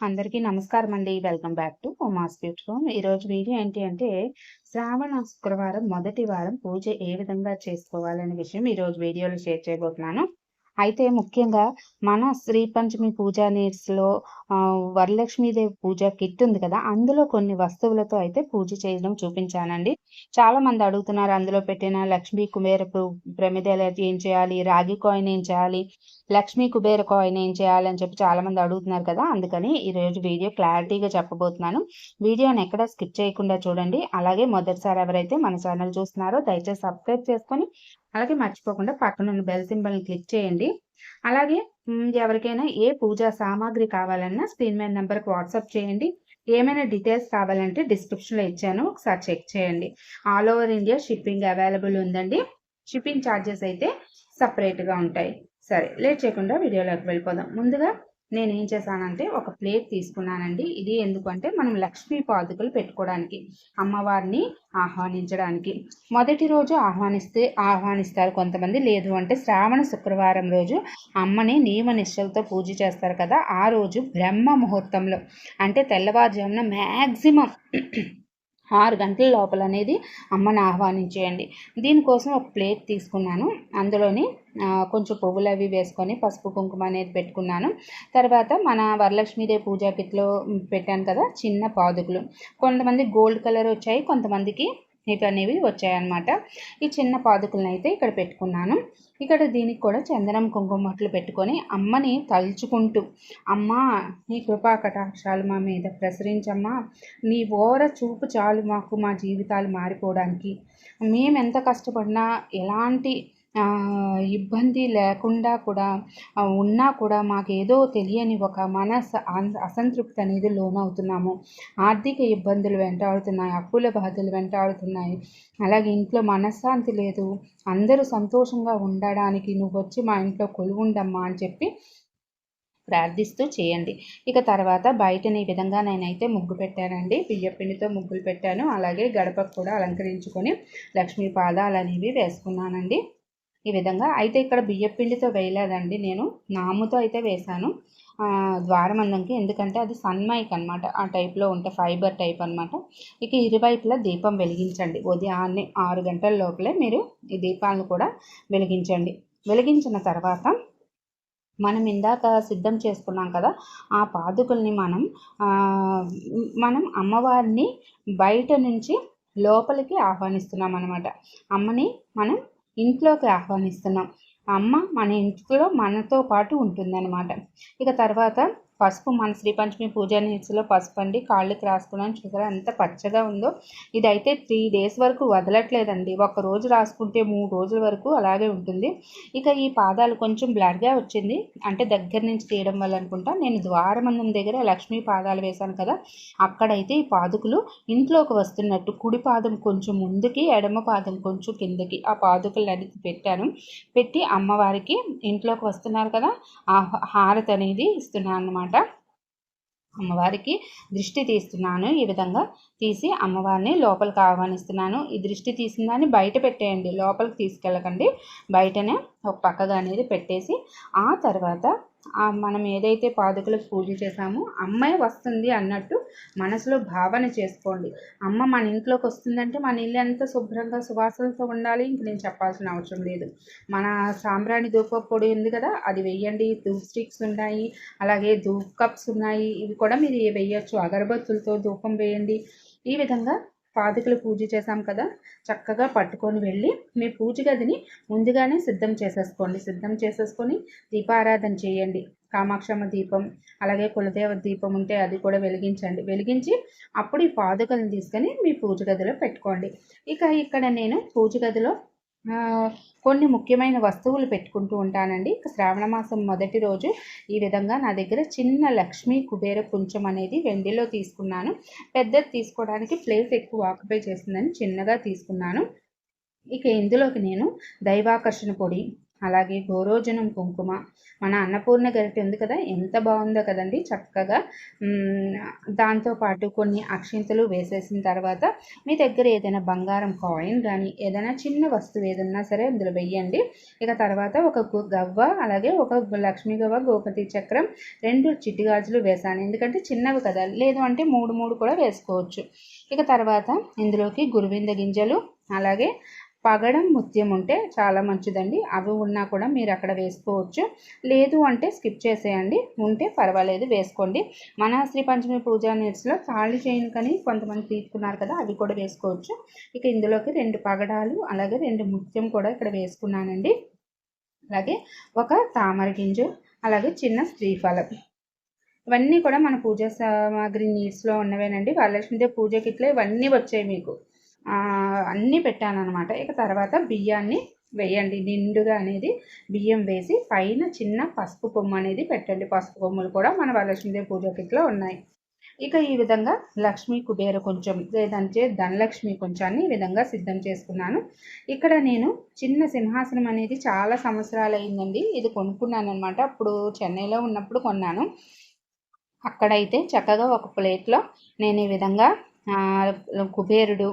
అందరికీ నమస్కారం అండి welcome back to Uma's beauty home ఈరోజు వీడియో ఏంటి అంటే శ్రావణ శుక్రవారం మొదటి వారం పూజ ఏ విధంగా చేసుకోవాలనే విషయం ఈరోజు వీడియోలో షేర్ చేయబోతున్నాను. అయితే ముఖ్యంగా మన శ్రీ పంచమి పూజా నీడ్స్లో వరలక్ష్మీదేవి పూజ కిట్ ఉంది కదా అందులో కొన్ని వస్తువులతో అయితే పూజ చేయడం చూపించానండి. చాలా మంది అడుగుతున్నారు అందులో పెట్టిన లక్ష్మీ కుబేర ప్రమిదలు ఏం చేయాలి రాగి కాయిన్ ఏం చేయాలి లక్ష్మీ కుబేర కాయిన్ ఏం చేయాలి అని చెప్పి చాలా మంది అడుగుతున్నారు కదా అందుకని ఈరోజు వీడియో క్లారిటీగా చెప్పబోతున్నాను. వీడియోని ఎక్కడ స్కిప్ చేయకుండా చూడండి. అలాగే మొదటిసారి ఎవరైతే మన ఛానల్ చూస్తున్నారో దయచేసి సబ్స్క్రైబ్ చేసుకొని అలాగే మర్చిపోకుండా పక్కన ఉన్న బెల్ సింబల్ని క్లిక్ చేయండి. అలాగే ఎవరికైనా ఏ పూజా సామాగ్రి కావాలన్నా స్క్రీన్ మీద నెంబర్కి వాట్సాప్ చేయండి. ఏమైనా డీటెయిల్స్ కావాలంటే డిస్క్రిప్షన్లో ఇచ్చాను ఒకసారి చెక్ చేయండి. All over India shipping available ఉందండి. షిప్పింగ్ ఛార్జెస్ అయితే సపరేట్గా ఉంటాయి. సరే లేట్ చేయకుండా వీడియోలోకి వెళ్ళిపోదాం. ముందుగా నేను ఏం చేశానంటే ఒక ప్లేట్ తీసుకున్నానండి. ఇది ఎందుకంటే మనం లక్ష్మీ పాదుకలు పెట్టుకోవడానికి అమ్మవారిని ఆహ్వానించడానికి. మొదటి రోజు ఆహ్వానిస్తే ఆహ్వానిస్తారు కొంతమంది. లేదు అంటే శ్రావణ శుక్రవారం రోజు అమ్మని నియమ నిష్టలతో పూజ చేస్తారు కదా ఆ రోజు బ్రహ్మ ముహూర్తంలో. అంటే తెల్లవారుజామున మ్యాక్సిమం ఆరు గంటల లోపల అనేది అమ్మని ఆహ్వానించేయండి. దీనికోసం ఒక ప్లేట్ తీసుకున్నాను. అందులోని కొంచెం పువ్వులు అవి వేసుకొని పసుపు కుంకుమ అనేది పెట్టుకున్నాను. తర్వాత మన వరలక్ష్మీదేవి పూజా కిట్లో పెట్టాను కదా చిన్న పాదుకులు. కొంతమంది గోల్డ్ కలర్ వచ్చాయి కొంతమందికి ఇటు అనేవి వచ్చాయన్నమాట. ఈ చిన్న పాదుకులను అయితే ఇక్కడ పెట్టుకున్నాను. ఇక్కడ దీనికి కూడా చందనం కుంకుమట్లు పెట్టుకొని అమ్మని తలుచుకుంటూ అమ్మ నీ కృపా కటాక్షాలు మా మీద ప్రసరించమ్మా. నీ ఓర చూపు చాలు మాకు మా జీవితాలు మారిపోవడానికి. మేము ఎంత కష్టపడినా ఎలాంటి ఇబ్బంది లేకుండా కూడా ఉన్నా కూడా మాకేదో తెలియని ఒక మనస్ అసంతృప్తి అనేది లోనవుతున్నాము. ఆర్థిక ఇబ్బందులు వెంటాడుతున్నాయి అప్పుల బాధలు వెంటాడుతున్నాయి. అలాగే ఇంట్లో మనశ్శాంతి లేదు. అందరూ సంతోషంగా ఉండడానికి నువ్వు వచ్చి మా ఇంట్లో కొలువుండమ్మా అని చెప్పి ప్రార్థిస్తూ చేయండి. ఇక తర్వాత బయటని ఈ విధంగా నేనైతే ముగ్గు పెట్టానండి. బియ్యపిండితో ముగ్గులు పెట్టాను. అలాగే గడపకు కూడా అలంకరించుకొని లక్ష్మీ పాదాలు అనేవి వేసుకున్నానండి. ఈ విధంగా అయితే ఇక్కడ బియ్యపిండితో వేయలేదండి నేను. నాముతో అయితే వేశాను. ద్వారమందంకి. ఎందుకంటే అది సన్మైక్ అనమాట ఆ టైప్లో ఉంటే ఫైబర్ టైప్ అనమాట ఇక ఇరువైపులా దీపం వెలిగించండి. ఉదయాన్నే ఆరు గంటల లోపలే మీరు ఈ దీపాలను కూడా వెలిగించండి. వెలిగించిన తర్వాత మనం ఇందాక సిద్ధం చేసుకున్నాం కదా ఆ పాదుకుల్ని మనం మనం అమ్మవారిని బయట నుంచి లోపలికి ఆహ్వానిస్తున్నాం అనమాట అమ్మని మనం ఇంట్లోకి ఆహ్వానిస్తున్నాం. అమ్మ మన ఇంట్లో మనతో పాటు ఉంటుందన్నమాట. ఇక తర్వాత పసుపు మన శ్రీ పంచమి పూజా నీడ్స్లో పసుపు అండి కాళ్ళకి రాసుకున్నాను చూసారా ఎంత పచ్చగా ఉందో. ఇదైతే త్రీ డేస్ వరకు వదలట్లేదండి. ఒక రోజు రాసుకుంటే మూడు రోజుల వరకు అలాగే ఉంటుంది. ఇక ఈ పాదాలు కొంచెం బ్లర్గా వచ్చింది. అంటే దగ్గర నుంచి తీయడం వల్ల అనుకుంటా. నేను ద్వారమందం దగ్గర లక్ష్మీ పాదాలు వేశాను కదా. అక్కడైతే ఈ పాదుకులు ఇంట్లోకి వస్తున్నట్టు కుడి పాదం కొంచెం ముందుకి ఎడమ పాదం కొంచెం కిందకి ఆ పాదుకలు అనేది పెట్టాను. పెట్టి అమ్మవారికి ఇంట్లోకి వస్తున్నారు కదా. ఆ హారతి అనేది ఇస్తున్నాను అనమాట అనమాట అమ్మవారికి దృష్టి తీస్తున్నాను. ఈ విధంగా తీసి అమ్మవారిని లోపలికి ఆహ్వానిస్తున్నాను. ఈ దృష్టి తీసిన దాన్ని బయట పెట్టేయండి. లోపలికి తీసుకెళ్ళకండి. బయటనే ఒక పక్కగా అనేది పెట్టేసి ఆ తర్వాత మనం ఏదైతే పాదుకులకు పూజ చేసామో అమ్మాయి వస్తుంది అన్నట్టు మనసులో భావన చేసుకోండి. అమ్మ మన ఇంట్లోకి వస్తుందంటే మన ఇల్లు ఎంత శుభ్రంగా సువాసనతో ఉండాలి ఇంక నేను చెప్పాల్సిన అవసరం లేదు. మన సాంబ్రాణి ధూప పొడి ఉంది కదా అది వెయ్యండి ధూప్ స్టిక్స్ ఉన్నాయి అలాగే ధూప్ కప్స్ ఉన్నాయి. ఇవి కూడా మీరు వేయచ్చు. అగరబత్తులతో ధూపం వేయండి. ఈ విధంగా పాదుకలు పూజ చేశాం కదా చక్కగా పట్టుకొని వెళ్ళి మీ పూజ గదిని ముందుగానే సిద్ధం చేసేసుకోండి. సిద్ధం చేసేసుకొని దీపారాధన చేయండి. కామాక్షమ్మ దీపం అలాగే కులదేవ దీపం ఉంటే అది కూడా వెలిగించండి. వెలిగించి అప్పుడు ఈ పాదుకలను తీసుకొని మీ పూజ గదిలో పెట్టుకోండి. ఇక ఇక్కడ నేను పూజ గదిలో కొన్ని ముఖ్యమైన వస్తువులు పెట్టుకుంటూ ఉంటానండి. శ్రావణ మాసం మొదటి రోజు ఈ విధంగా నా దగ్గర చిన్న లక్ష్మీ కుబేర కుంచం అనేది వెండిలో తీసుకున్నాను. పెద్దది తీసుకోవడానికి ప్లేస్ ఎక్కువ ఆక్యుపై చేస్తుందని చిన్నగా తీసుకున్నాను. ఇక ఇందులోకి నేను దైవాకర్షణ పొడి అలాగే గోరోజనం కుంకుమ. మన అన్నపూర్ణ గరిటె ఉంది కదా ఎంత బాగుందో కదండి చక్కగా. దాంతోపాటు కొన్ని అక్షింతలు వేసేసిన తర్వాత మీ దగ్గర ఏదైనా బంగారం కాయిన్ కానీ ఏదైనా చిన్న వస్తువు ఏదన్నా సరే అందులో వెయ్యండి. ఇక తర్వాత ఒక గవ్వ అలాగే ఒక లక్ష్మీ గవ్వ గోపతి చక్రం రెండు చిట్టి గాజులు వేసాను. ఎందుకంటే చిన్నవి కదా లేదు అంటే మూడు మూడు కూడా వేసుకోవచ్చు. ఇక తర్వాత ఇందులోకి గురువింద గింజలు అలాగే పగడం ముత్యం ఉంటే చాలా మంచిదండి. అవి ఉన్నా కూడా మీరు అక్కడ వేసుకోవచ్చు. లేదు అంటే స్కిప్ చేసేయండి. ఉంటే పర్వాలేదు వేసుకోండి. మన శ్రీ పంచమి పూజా నీట్స్లో ఖాళీ చేయను కానీ కొంతమంది తీసుకున్నారు కదా అవి కూడా వేసుకోవచ్చు. ఇక ఇందులోకి రెండు పగడాలు అలాగే రెండు ముత్యం కూడా ఇక్కడ వేసుకున్నానండి. అలాగే ఒక తామర గింజ అలాగే చిన్న శ్రీఫలం. ఇవన్నీ కూడా మన పూజా సామాగ్రి నీడ్స్లో ఉన్నవేనండి. వరలక్ష్మీదేవి పూజ కిట్లో ఇవన్నీ వచ్చాయి మీకు. అన్నీ పెట్టాను అనమాట ఇక తర్వాత బియ్యాన్ని వేయండి. నిండుగా అనేది బియ్యం వేసి పైన చిన్న పసుపు కొమ్ము అనేది పెట్టండి. పసుపు కొమ్ములు కూడా మన వరలక్ష్మీదేవి పూజ కిట్లో ఉన్నాయి. ఇక ఈ విధంగా లక్ష్మీ కుబేర కొంచెం లేదంటే ధనలక్ష్మి కొంచాన్ని ఈ విధంగా సిద్ధం చేసుకున్నాను. ఇక్కడ నేను చిన్న సింహాసనం అనేది చాలా సంవత్సరాలు అయిందండి ఇది కొనుక్కున్నాను అనమాట అప్పుడు చెన్నైలో ఉన్నప్పుడు కొన్నాను. అక్కడైతే చక్కగా ఒక ప్లేట్లో నేను ఈ విధంగా కుబేరుడు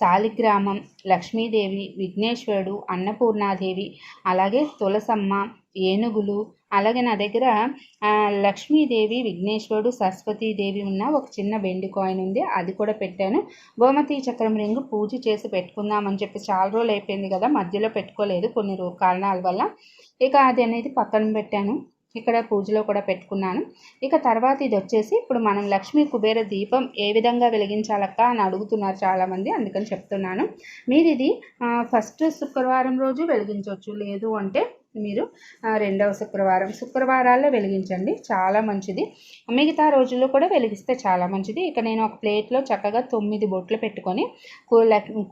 శాలిగ్రామం లక్ష్మీదేవి విఘ్నేశ్వరుడు అన్నపూర్ణాదేవి అలాగే తులసమ్మ ఏనుగులు అలాగే నా దగ్గర లక్ష్మీదేవి విఘ్నేశ్వరుడు సరస్వతీదేవి ఉన్న ఒక చిన్న వెండి కాయిన్ ఉంది. అది కూడా పెట్టాను. గోమతి చక్రం రింగు పూజ చేసి పెట్టుకుందామని చెప్పి చాలా రోజులు అయిపోయింది కదా మధ్యలో పెట్టుకోలేదు కొన్ని కారణాల వల్ల. ఇక అది అనేది పక్కన పెట్టాను. ఇక్కడ పూజలో కూడా పెట్టుకున్నాను. ఇక తర్వాత ఇది వచ్చేసి ఇప్పుడు మనం లక్ష్మీ కుబేర దీపం ఏ విధంగా వెలిగించాలక్క అని అడుగుతున్నారు చాలామంది. అందుకని చెప్తున్నాను. మీరు ఇది ఫస్ట్ శుక్రవారం రోజు వెలిగించవచ్చు. లేదు అంటే మీరు రెండవ శుక్రవారం. శుక్రవారాల్లో వెలిగించండి. చాలా మంచిది. మిగతా రోజుల్లో కూడా వెలిగిస్తే చాలా మంచిది. ఇక నేను ఒక ప్లేట్లో చక్కగా తొమ్మిది బొట్లు పెట్టుకొని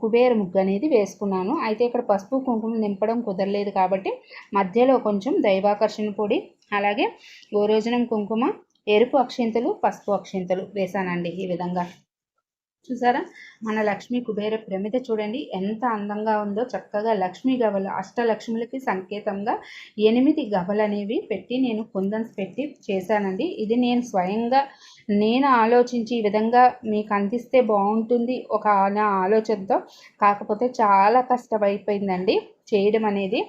కుబేర ముగ్గు అనేది వేసుకున్నాను. అయితే ఇక్కడ పసుపు కుంకుమ నింపడం కుదరలేదు కాబట్టి మధ్యలో కొంచెం దైవాకర్షణ పొడి అలాగే గోరోజనం కుంకుమ ఎరుపు అక్షింతలు పసుపు అక్షింతలు వేసానండి ఈ విధంగా. చూసారా? మన లక్ష్మి కుబేర ప్రమిద చూడండి. ఎంత అందంగా ఉందో చక్కగా లక్ష్మీ గవలు అష్టలక్ష్ములకి సంకేతంగా ఎనిమిది గవలు అనేవి పెట్టి నేను కుందన్స్ పెట్టి చేశానండి. ఇది నేను స్వయంగా నేను ఆలోచించి ఈ విధంగా మీకు అందిస్తే బాగుంటుంది ఒక నా ఆలోచనతో కాకపోతే చాలా కష్టమైపోయిందండి చేయడం అనేది.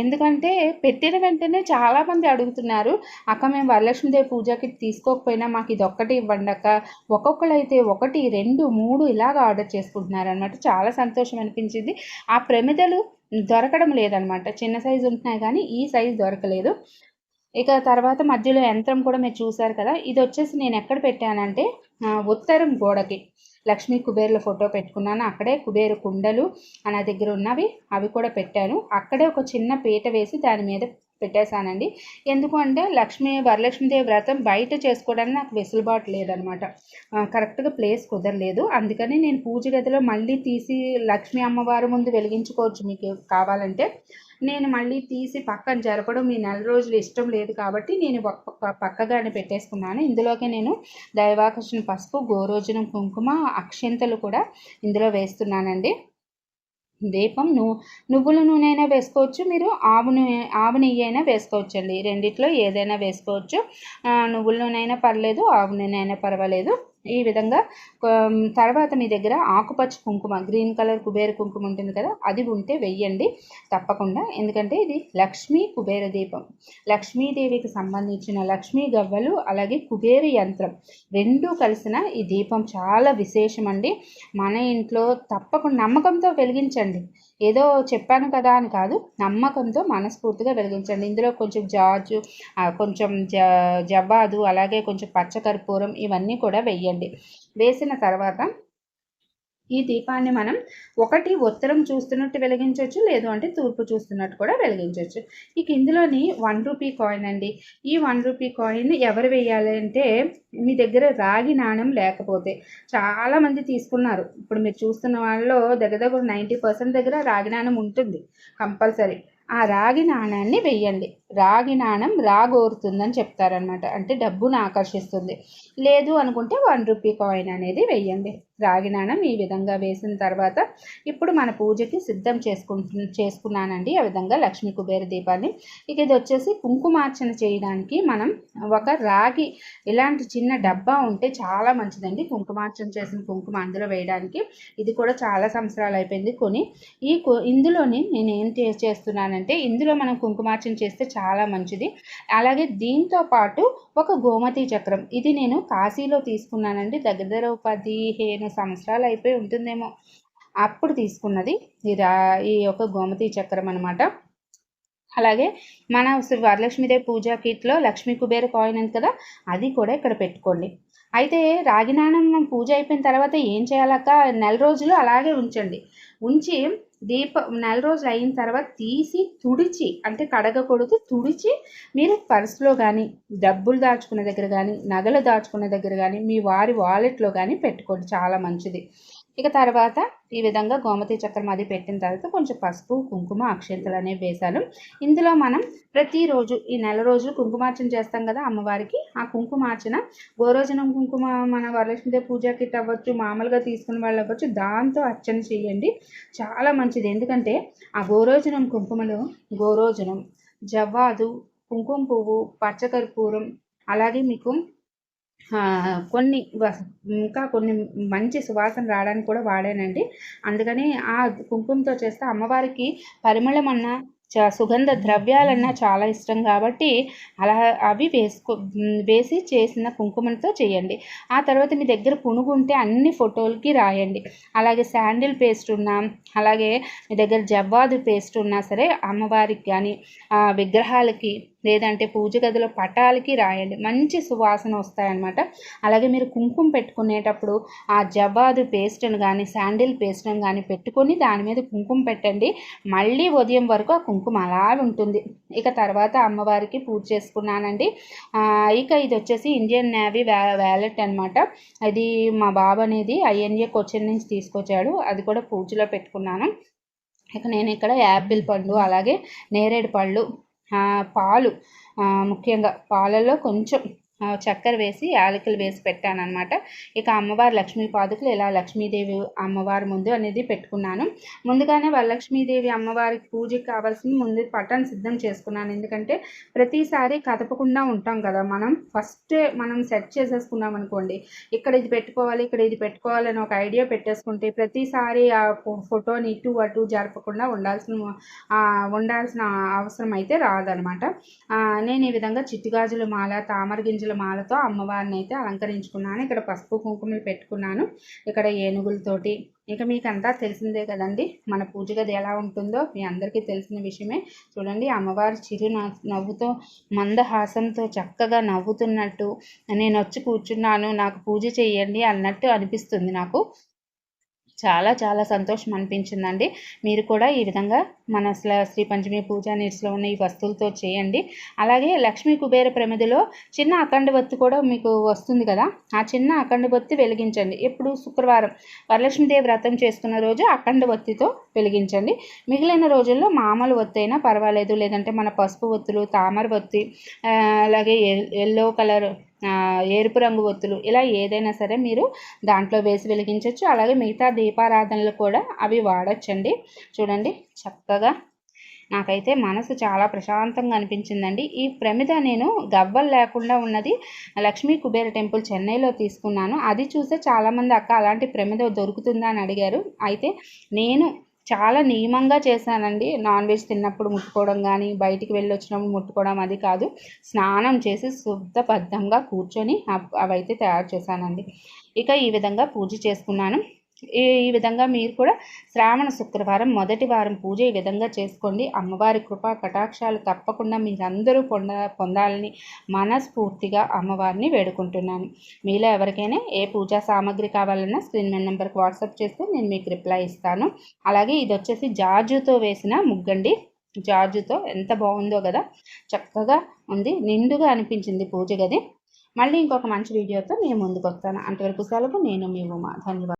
ఎందుకంటే పెట్టిన వెంటనే చాలామంది అడుగుతున్నారు అక్క మేము వరలక్ష్మీదేవి పూజకి తీసుకోకపోయినా మాకు ఇది ఒక్కటి ఇవ్వండి అక్క. ఒక్కొక్కరు అయితే ఒకటి రెండు మూడు ఇలాగ ఆర్డర్ చేసుకుంటున్నారు అనమాట చాలా సంతోషం అనిపించింది. ఆ ప్రమిదలు దొరకడం లేదనమాట చిన్న సైజు ఉంటున్నాయి కానీ ఈ సైజు దొరకలేదు. ఇక తర్వాత మధ్యలో యంత్రం కూడా మీరు చూసారు కదా ఇది వచ్చేసి నేను ఎక్కడ పెట్టానంటే ఉత్తరం గోడకి. లక్ష్మీ కుబేర్ల ఫోటో పెట్టుకున్నాను. అక్కడే కుబేరు కుండలు నా దగ్గర ఉన్నవి అవి కూడా పెట్టాను. అక్కడే ఒక చిన్న పీట వేసి దాని మీద పెట్టేశానండి. ఎందుకు అంటే లక్ష్మీ వరలక్ష్మీదేవి వ్రతం బయట చేసుకోవడానికి నాకు వెసులుబాటు లేదనమాట. కరెక్ట్గా ప్లేస్ కుదరలేదు. అందుకని నేను పూజ గదిలో మళ్ళీ తీసి లక్ష్మీ అమ్మవారి ముందు వెలిగించుకోవచ్చు మీకు కావాలంటే. నేను మళ్ళీ తీసి పక్కన జరపడం మీ నెల రోజులు ఇష్టం లేదు కాబట్టి నేను పక్కగానే పెట్టేసుకున్నాను. ఇందులోకి నేను దైవాకర్షణ పసుపు గోరోజనం కుంకుమ అక్షంతలు కూడా ఇందులో వేస్తున్నానండి. దీపం నువ్వు నువ్వుల నూనె అయినా వేసుకోవచ్చు మీరు ఆవు నూనె ఆవు నెయ్యి అయినా వేసుకోవచ్చు అండి రెండిట్లో ఏదైనా వేసుకోవచ్చు. నువ్వుల నూనె అయినా పర్లేదు ఆవు నూనె అయినా పర్వాలేదు. ఈ విధంగా తర్వాత మీ దగ్గర ఆకుపచ్చ కుంకుమ గ్రీన్ కలర్ కుబేర కుంకుమ ఉంటుంది కదా అది ఉంటే వెయ్యండి. తప్పకుండా. ఎందుకంటే ఇది లక్ష్మీ కుబేర దీపం. లక్ష్మీదేవికి సంబంధించిన లక్ష్మీ గవ్వలు అలాగే కుబేర యంత్రం రెండూ కలిసిన ఈ దీపం చాలా విశేషం అండి మన ఇంట్లో తప్పకుండా నమ్మకంతో వెలిగించండి. ఏదో చెప్పాను కదా అని కాదు నమ్మకంతో మనస్ఫూర్తిగా వెలిగించండి. ఇందులో కొంచెం జాజు కొంచెం జ జవ్వాదు అలాగే కొంచెం పచ్చకర్పూరం ఇవన్నీ కూడా వేయండి. వేసిన తర్వాత ఈ దీపాన్ని మనం ఒకటి ఉత్తరం చూస్తున్నట్టు వెలిగించవచ్చు లేదు అంటే తూర్పు చూస్తున్నట్టు కూడా వెలిగించవచ్చు ఇక ఇందులోని వన్ రూపీ కాయిన్ అండి. ఈ వన్ రూపీ కాయిన్ ఎవరు వేయాలి అంటే మీ దగ్గర రాగి నాణ్యం లేకపోతే చాలామంది తీసుకున్నారు. ఇప్పుడు మీరు చూస్తున్న వాళ్ళలో దగ్గర దగ్గర నైంటీ పర్సెంట్ దగ్గర రాగి నాణ్యం ఉంటుంది కంపల్సరీ. ఆ రాగి నాణ్యాన్ని వెయ్యండి రాగి నాణం రాగోరుతుందని చెప్తారనమాట అంటే డబ్బును ఆకర్షిస్తుంది. లేదు అనుకుంటే వన్ రూపీ కాయిన్ అనేది వేయండి రాగి నాణం ఈ విధంగా వేసిన తర్వాత ఇప్పుడు మన పూజకి సిద్ధం చేసుకుంటు చేసుకున్నానండి. ఆ విధంగా లక్ష్మీ కుబేర దీపాన్ని. ఇక ఇది వచ్చేసి కుంకుమార్చన చేయడానికి మనం ఒక రాగి ఇలాంటి చిన్న డబ్బా ఉంటే చాలా మంచిదండి. కుంకుమార్చన చేసిన కుంకుమ అందులో వేయడానికి. ఇది కూడా చాలా సంవత్సరాలు అయిపోయింది కొని. ఈ ఇందులోని నేను ఏం చేస్తున్నానంటే ఇందులో మనం కుంకుమార్చన చేస్తే చాలా మంచిది. అలాగే దీంతో పాటు ఒక గోమతి చక్రం. ఇది నేను కాశీలో తీసుకున్నానండి. దగ్గర దగ్గర పదిహేను సంవత్సరాలు అయిపోయి ఉంటుందేమో. అప్పుడు తీసుకున్నది. ఈ రా ఈ యొక్క గోమతి చక్రం అనమాట అలాగే మన వరలక్ష్మీదేవి పూజా కిట్లో లక్ష్మీ కుబేర కాయిన్ ఉంది కదా అది కూడా ఇక్కడ పెట్టుకోండి. అయితే రాగినాణం పూజ అయిపోయిన తర్వాత ఏం చేయాలక్క? నెల రోజులు అలాగే ఉంచండి. ఉంచి దీప నెల రోజులు అయిన తర్వాత తీసి తుడిచి అంటే కడగకూడదు తుడిచి మీరు పర్స్లో కానీ డబ్బులు దాచుకునే దగ్గర కానీ నగలు దాచుకునే దగ్గర కానీ మీ వారి వాలెట్లో కానీ పెట్టుకోండి. చాలా మంచిది. ఇక తర్వాత ఈ విధంగా గోమతి చక్రం అది పెట్టిన తర్వాత కొంచెం పసుపు కుంకుమ అక్షంతలు అనేవి వేశాను. ఇందులో మనం ప్రతిరోజు ఈ నెల రోజులు కుంకుమార్చన చేస్తాం కదా అమ్మవారికి. ఆ కుంకుమార్చన గోరోజనం కుంకుమ మన వరలక్ష్మీదేవి పూజా కిట్ అవ్వచ్చు మామూలుగా తీసుకున్న వాళ్ళు అవ్వచ్చు దాంతో అర్చన చేయండి. చాలా మంచిది. ఎందుకంటే ఆ గోరోజనం కుంకుమలో గోరోజనం జవ్వాదు కుంకుమ పువ్వు పచ్చకర్పూరం అలాగే మీకు కొన్ని ఇంకా కొన్ని మంచి సువాసన రావడానికి కూడా వాడానండి. అందుకని ఆ కుంకుమతో చేస్తే అమ్మవారికి పరిమళం అన్న చ సుగంధ ద్రవ్యాలన్నా చాలా ఇష్టం కాబట్టి అలా అవి వేసుకో వేసి చేసిన కుంకుమతో చేయండి. ఆ తర్వాత మీ దగ్గర పునుగు ఉంటే అన్ని ఫోటోలకి రాయండి. అలాగే శాండిల్ పేస్ట్ ఉన్నా అలాగే మీ దగ్గర జవ్వాదు పేస్ట్ ఉన్నా సరే అమ్మవారికి కానీ విగ్రహాలకి లేదంటే పూజ గదిలో పటాలకి రాయండి. మంచి సువాసన వస్తాయన్నమాట. అలాగే మీరు కుంకుమ పెట్టుకునేటప్పుడు ఆ జవాదు పేస్ట్ను కానీ శాండిల్ పేస్ట్ను కానీ పెట్టుకొని దాని మీద కుంకుమ పెట్టండి. మళ్ళీ ఉదయం వరకు ఆ కుంకుమ అలా ఉంటుంది. ఇక తర్వాత అమ్మవారికి పూజ చేసుకున్నానండి. ఇక ఇది వచ్చేసి ఇండియన్ నేవీ వ్యా వ్యాలెట్ అనమాట అది మా బాబు అనేది ఐఎన్ఏ కొచ్చిన్ నుంచి తీసుకొచ్చాడు. అది కూడా పూజలో పెట్టుకున్నాను. ఇక నేను ఇక్కడ యాపిల్ పండు అలాగే నేరేడు పళ్ళు పాలు. ముఖ్యంగా పాలలో కొంచెం చక్కెర వేసి యాలకులు వేసి పెట్టాను అనమాట ఇక అమ్మవారి లక్ష్మీ పాదుకులు ఇలా లక్ష్మీదేవి అమ్మవారి ముందు అనేది పెట్టుకున్నాను. ముందుగానే వరలక్ష్మీదేవి అమ్మవారికి పూజకి కావాల్సింది ముందు పటాన్ని సిద్ధం చేసుకున్నాను. ఎందుకంటే ప్రతిసారి కదపకుండా ఉంటాం కదా మనం. ఫస్ట్ మనం సెట్ చేసేసుకున్నాం అనుకోండి. ఇక్కడ ఇది పెట్టుకోవాలి ఇక్కడ ఇది పెట్టుకోవాలని ఒక ఐడియా పెట్టేసుకుంటే ప్రతిసారి ఆ ఫోటోని ఇటు అటు జరపకుండా ఉండాల్సిన ఉండాల్సిన అవసరం అయితే రాదనమాట నేను ఈ విధంగా చిట్టుగాజులు మాల తామర గింజలు గాజుల మాలతో అమ్మవారిని అయితే అలంకరించుకున్నాను. ఇక్కడ పసుపు కుంకుమలు పెట్టుకున్నాను. ఇక్కడ ఏనుగులతోటి. ఇంకా మీకు అంతా తెలిసిందే కదండి మన పూజ గది ఎలా ఉంటుందో మీ అందరికీ తెలిసిన విషయమే. చూడండి అమ్మవారి చిరు నవ్వుతో మందహాసంతో చక్కగా నవ్వుతున్నట్టు. నేను వచ్చి కూర్చున్నాను నాకు పూజ చేయండి అన్నట్టు అనిపిస్తుంది నాకు. చాలా చాలా సంతోషం అనిపించిందండి. మీరు కూడా ఈ విధంగా మన శ్రీ పంచమి పూజా నీట్స్లో ఉన్న ఈ వస్తువులతో చేయండి. అలాగే లక్ష్మీ కుబేర ప్రమిదిలో చిన్న అఖండ బొత్తి కూడా మీకు వస్తుంది కదా? ఆ చిన్న అఖండ బొత్తి వెలిగించండి. ఎప్పుడు శుక్రవారం వరలక్ష్మీదేవి వ్రతం చేసుకున్న రోజు అఖండ బొత్తితో వెలిగించండి. మిగిలిన రోజుల్లో మామూలు ఒత్తి అయినా పర్వాలేదు. లేదంటే మన పసుపు ఒత్తులు తామర ఒత్తి అలాగే ఎల్లో కలర్ ఎరుపు రంగు ఒత్తులు ఇలా ఏదైనా సరే మీరు దాంట్లో వేసి వెలిగించవచ్చు అలాగే మిగతా దీపారాధనలు కూడా అవి వాడచ్చండి. చూడండి చక్కగా నాకైతే మనసు చాలా ప్రశాంతంగా అనిపించిందండి. ఈ ప్రమిద నేను గవ్వలు లేకుండా ఉన్నది లక్ష్మీ కుబేర టెంపుల్ చెన్నైలో తీసుకున్నాను. అది చూస్తే చాలామంది అక్క అలాంటి ప్రమిద దొరుకుతుందా? అని అడిగారు. అయితే నేను చాలా నియమంగా చేశానండి. నాన్ వెజ్ తిన్నప్పుడు ముట్టుకోవడం కానీ బయటికి వెళ్ళి వచ్చినప్పుడు ముట్టుకోవడం అది కాదు. స్నానం చేసి శుద్ధబద్ధంగా కూర్చొని అవైతే తయారు చేశానండి. ఇక ఈ విధంగా పూజ చేసుకున్నాను. ఈ విధంగా మీరు కూడా శ్రావణ శుక్రవారం మొదటి వారం పూజ ఈ విధంగా చేసుకోండి. అమ్మవారి కృపా కటాక్షాలు తప్పకుండా మీరందరూ పొంద పొందాలని మనస్ఫూర్తిగా అమ్మవారిని వేడుకుంటున్నాను. మీలో ఎవరికైనా ఏ పూజా సామాగ్రి కావాలన్నా స్క్రీన్ మీద నెంబర్కి వాట్సాప్ చేస్తే నేను మీకు రిప్లై ఇస్తాను. అలాగే ఇది వచ్చేసి జార్జుతో వేసిన ముగ్గండి. జార్జుతో ఎంత బాగుందో కదా. చక్కగా ఉంది. నిండుగా అనిపించింది పూజ గది. మళ్ళీ ఇంకొక మంచి వీడియోతో నేను ముందుకు వస్తాను అంతవరకు సెలవు. నేను మీ ఉమా. ధన్యవాదాలు.